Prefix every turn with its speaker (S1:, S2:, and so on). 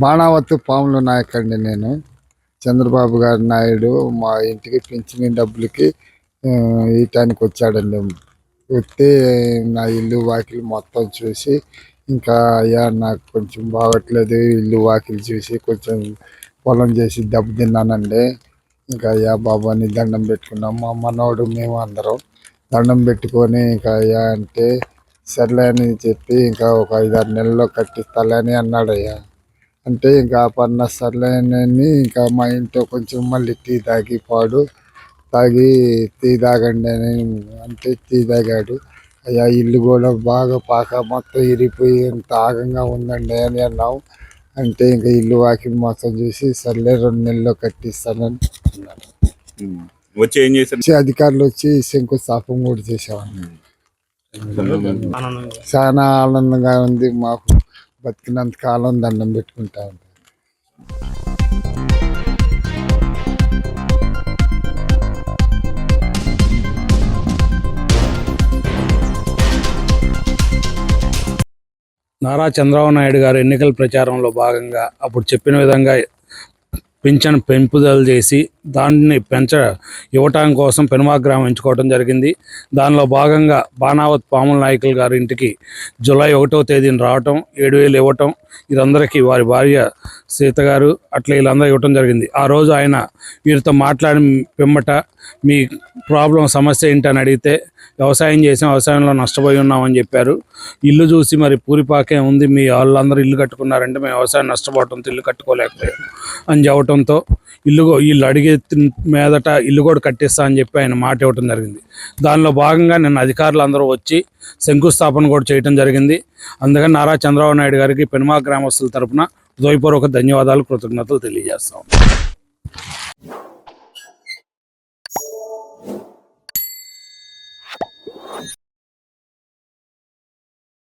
S1: బాణావత్తు పాములు నాయకండి నేను. చంద్రబాబు గారి నాయుడు మా ఇంటికి పెంచిన డబ్బులకి ఆ, ఇయటానికి వచ్చాడండి. వస్తే నా ఇల్లు వాకిలి మొత్తం చూసి ఇంకా అయ్యా నాకు కొంచెం బాగట్లేదు ఇల్లు వాకిలి చూసి కొంచెం పొలం చేసి దెబ్బతిన్నానండి ఇంకా అయ్యా బాబా అని దండం పెట్టుకున్నాం. మా మనోడు మేము అందరం దండం పెట్టుకొని ఇంకా అయ్యా అంటే సర్లే అని చెప్పి ఇంకా ఒక ఐదారు నెలల్లో కట్టిస్తాలే అని అన్నాడు అయ్యా అంటే ఇంకా పన్న సర్లే అని ఇంకా మా ఇంట్లో కొంచెం మళ్ళీ టీ తాగి పాడు తాగి టీ తాగండి అని అంటే టీ తాగాడు. అయ్యా ఇల్లు కూడా బాగా పాక మొత్తం ఇరిగిపోయి ఎంత ఆగంగా ఉందండి అని అన్నాం అంటే ఇంకా ఇల్లు వాకిలి మొత్తం చూసి సర్లే రెండు నెలల్లో కట్టిస్తానని అన్నాడు.
S2: వచ్చి ఏం చేశారు?
S1: అధికారులు వచ్చి శంకుస్థాపన కూడా చేసేవాడిని చాలా ఆనందంగా ఉంది. మాకు బతికినంత కాలం దండం పెట్టుకుంటా ఉంటాం.
S3: నారా చంద్రబాబు నాయుడు గారు ఎన్నికల ప్రచారంలో భాగంగా అప్పుడు చెప్పిన విధంగా పింఛన్ పెంపుదల చేసి దాన్ని పెంచ ఇవ్వటం కోసం పెనుమాగ్రహం ఎంచుకోవడం జరిగింది. దానిలో భాగంగా బాణావత్ పాముల నాయకులు గారి ఇంటికి జూలై ఒకటో తేదీన రావటం ఏడు వేలు ఇవ్వటం ఇదందరికీ వారి భార్య సీత గారు అట్లా వీళ్ళందరూ ఇవ్వటం జరిగింది. ఆ రోజు ఆయన వీరితో మాట్లాడి పిమ్మట మీ ప్రాబ్లం సమస్య ఏంటని అడిగితే వ్యవసాయం చేసాం వ్యవసాయంలో నష్టపోయి ఉన్నామని చెప్పారు. ఇల్లు చూసి మరి పూరిపాకే ఉంది మీ వాళ్ళందరూ ఇల్లు కట్టుకున్నారంటే మేము వ్యవసాయం నష్టపోవడంతో ఇల్లు కట్టుకోలేకపోయాం అని చెప్పడంతో ఇల్లు ఇల్లు వీళ్ళు అడిగే మీదట ఇల్లు కూడా కట్టిస్తా అని చెప్పి ఆయన మాట ఇవ్వడం జరిగింది. దానిలో భాగంగా నిన్న అధికారులు అందరూ వచ్చి శంకుస్థాపన కూడా చేయడం జరిగింది. అందుకని నారా చంద్రబాబు నాయుడు గారికి పెనుమా గ్రామస్తుల తరపున హృదయపూర్వక ధన్యవాదాలు కృతజ్ఞతలు తెలియజేస్తాం.